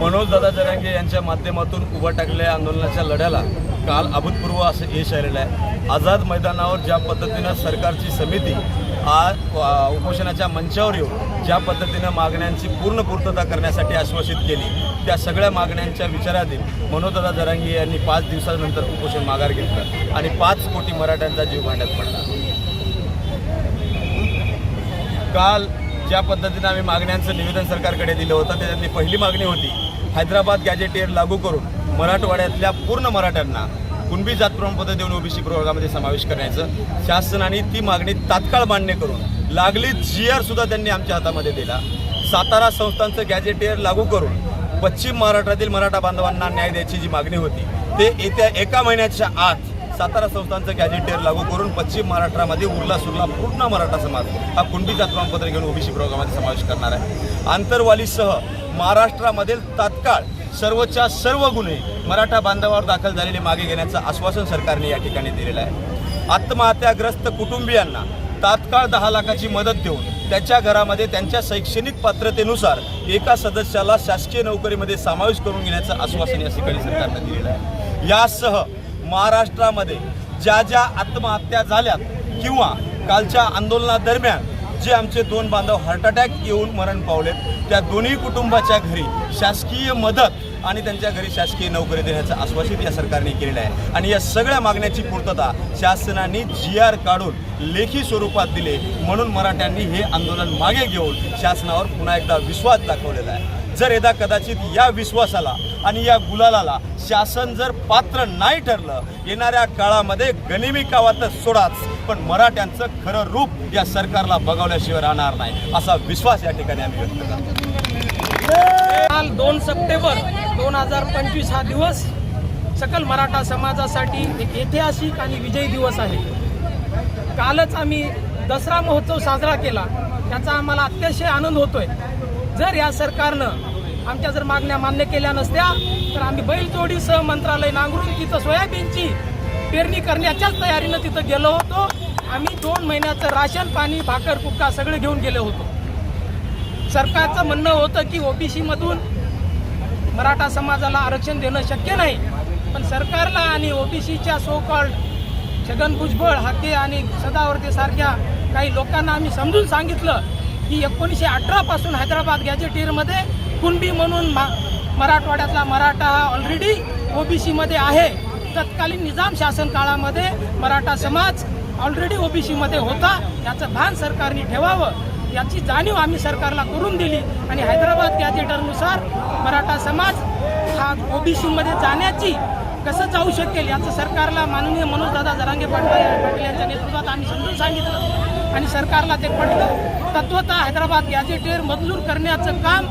मनोजदादा जरांगे यांच्या माध्यमातून उभा टाकलेल्या आंदोलनाच्या लढ्याला काल अभूतपूर्व असं यश आलेलं आहे. आझाद मैदानावर ज्या पद्धतीनं सरकारची समिती आज आ, उपोषणाच्या मंचावर येऊन ज्या पद्धतीनं मागण्यांची पूर्ण पूर्तता करण्यासाठी आश्वासित केली त्या सगळ्या मागण्यांच्या विचाराधीन मनोजदादा जरांगे यांनी पाच दिवसानंतर उपोषण माघार घेतलं आणि पाच कोटी मराठ्यांचा जीव भांड्यात पडला. काल ज्या पद्धतीनं आम्ही मागण्यांचं निवेदन सरकारकडे दिलं होतं त्याच्यातली पहिली मागणी होती हैदराबाद गॅजेटियर लागू करून मराठवाड्यातल्या पूर्ण मराठ्यांना कुणबी जात प्रमाणपत्र देऊन ओबीसी प्रवर्गामध्ये समावेश करण्याचं शासनाने ती मागणी तात्काळ मान्य करून लागली जी आर सुद्धा त्यांनी आमच्या हातामध्ये दिला. सातारा संस्थांचं गॅजेटियर लागू करून पश्चिम महाराष्ट्रातील मराठा बांधवांना न्याय द्यायची जी मागणी होती ते येत्या एका महिन्याच्या आत सातारा संस्थांचं गॅजेटियर लागू करून पश्चिम महाराष्ट्रामध्ये उरला सुरला पूर्ण मराठा समाज. हा कुणबी जात प्रमाणपत्र घेऊन ओबीसी प्रवर्गामध्ये समावेश करणार आहे. आंतरवालीसह महाराष्ट्रामधील तात्काळ सर्वच्या सर्व गुन्हे मराठा बांधवावर दाखल झालेले मागे घेण्याचं आश्वासन सरकारने या ठिकाणी दिलेलं आहे. आत्महत्याग्रस्त कुटुंबियांना तात्काळ दहा लाखाची मदत देऊन त्याच्या घरामध्ये त्यांच्या शैक्षणिक पात्रतेनुसार एका सदस्याला शासकीय नोकरीमध्ये समावेश करून घेण्याचं आश्वासन या ठिकाणी सरकारनं दिलेलं आहे. यासह महाराष्ट्रामध्ये ज्या ज्या आत्महत्या झाल्यात किंवा कालच्या आंदोलनादरम्यान जे आमचे दोन बांधव हार्ट अटॅक येऊन मरण पावलेत त्या दोन्ही कुटुंबाच्या घरी शासकीय मदत आणि त्यांच्या घरी शासकीय नोकरी देण्याचं आश्वासित या सरकारने केलेलं आहे. आणि या सगळ्या मागण्याची पूर्तता शासनाने जी आर काढून लेखी स्वरूपात दिले म्हणून मराठ्यांनी हे आंदोलन मागे घेऊन शासनावर पुन्हा एकदा विश्वास दाखवलेला आहे. जर यदा कदाचित या विश्वासाला आणि या गुलालाला शासन जर पात्र नाही ठरलं येणाऱ्या काळामध्ये गनिमी कावातच सोडाच. पण मराठ्यांचं खरं रूप या सरकारला बघावल्याशिवाय राहणार नाही असा विश्वास या ठिकाणी आम्ही व्यक्त करतो. काल दोन सप्टेंबर दोन हजार पंचवीस हा दिवस सकल मराठा समाजासाठी एक ऐतिहासिक आणि विजयी दिवस आहे. कालच आम्ही दसरा महोत्सव साजरा केला त्याचा आम्हाला अतिशय आनंद होतोय. जर या सरकारनं आमच्या जर मागण्या मान्य केल्या नसत्या तर आम्ही बैलजोडीसह मंत्रालय नांगरून तिथं सोयाबीनची पेरणी करण्याच्याच तयारीनं तिथं गेलो होतो. आम्ही दोन महिन्याचं राशन पाणी भाकर कुक्का सगळे घेऊन गेलो होतो. सरकारचं म्हणणं होतं की ओबीसीमधून मराठा समाजाला आरक्षण देणं शक्य नाही पण सरकारला आणि ओबीसीच्या सो कॉल्ड छगन भुजबळ हाके आणि सदावर्तेसारख्या काही लोकांना आम्ही समजून सांगितलं की एकोणीसशे अठरापासून हैदराबाद गॅजेटियरमध्ये कुणबी म्हणून मा मराठवाड्यातला मराठा हा ऑलरेडी ओबीसीमध्ये आहे. तत्कालीन निजाम शासन काळामध्ये मराठा समाज ऑलरेडी ओबीसीमध्ये होता. याचं भान सरकारने ठेवावं. याची जाणीव आम्ही सरकारला करून दिली. आणि हैदराबाद गॅजेटरनुसार मराठा समाज हा ओबीसीमध्ये जाण्याची कसं जाऊ शकेल याचं सरकारला माननीय मनोजदादा जरांगे पाटील पाटील यांच्या नेतृत्वात आम्ही समजून सांगितलं. आणि सरकारला ते पटलं. तत्वतः हैदराबाद गॅजेटेर मजलूर करण्याचं काम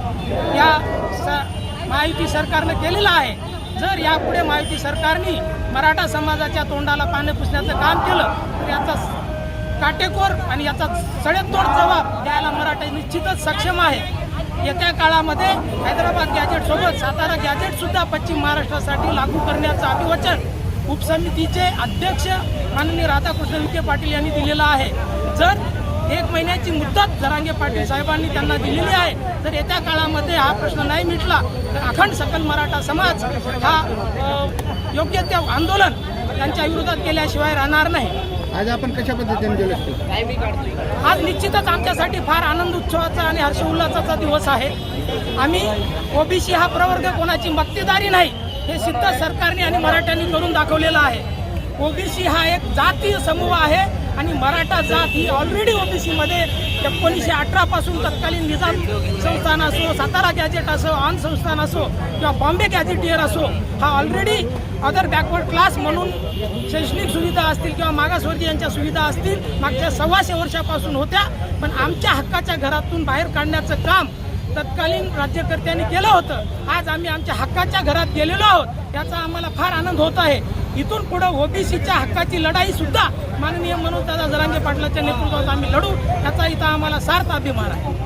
या स महायुती सरकारनं केलेलं आहे. जर यापुढे महायुती सरकारने मराठा समाजाच्या तोंडाला पाणी पुसण्याचं काम केलं तर याचा काटेकोर आणि याचा सडेतोड जबाब द्यायला मराठा निश्चितच सक्षम आहे. येत्या काळामध्ये हैदराबाद गॅजेट सोबत सातारा गॅजेट सुद्धा पश्चिम महाराष्ट्रासाठी लागू करण्याचं अभिवचन उपसमितीचे अध्यक्ष माननीय राधाकृष्ण विखे पाटील यांनी दिलेलं आहे. जर एक महिन्याची मुदत जरांगे पाटील साहेबांनी त्यांना दिलेली आहे तर येत्या काळामध्ये हा प्रश्न नाही मिटला तर अखंड सकल मराठा समाज हा योग्य त्या आंदोलन त्यांच्या विरोधात केल्याशिवाय राहणार नाही. आज आपण कशा पद्धतीने गेलो असतो? आज निश्चितच आमच्यासाठी फार आनंद उत्सवाचा आणि हर्ष उल्हासाचा दिवस आहे. आम्ही ओबीसी हा प्रवर्ग कोणाची मक्तेदारी नाही हे सिद्ध सरकारने आणि मराठ्यांनी करून दाखवलेलं आहे. ओबीसी हा एक जातीय समूह आहे आणि मराठा जात ही ऑलरेडी ओबीसीमध्ये एकोणीसशे अठरापासून तत्कालीन निजाम संस्थान असो सातारा गॅजेट असो ऑन संस्थान असो किंवा बॉम्बे गॅजेटियर असो हा ऑलरेडी अदर बॅकवर्ड क्लास म्हणून शैक्षणिक सुविधा असतील किंवा मागासवर्गीयांच्या सुविधा असतील मागच्या सव्वाशे वर्षापासून होत्या पण आमच्या हक्काच्या घरातून बाहेर काढण्याचं काम तत्कालीन राज्यकर्त्यांनी केलं होतं. आज आम्ही आमच्या हक्काच्या घरात गेलेलो आहोत याचा आम्हाला फार आनंद होत आहे. इथून पुढे ओबीसीच्या हक्काची लढाई सुद्धा माननीय मनोजदादा जरांगे पाटलाच्या नेतृत्वात आम्ही लढू याचा इथं आम्हाला सार्थ अभिमान आहे.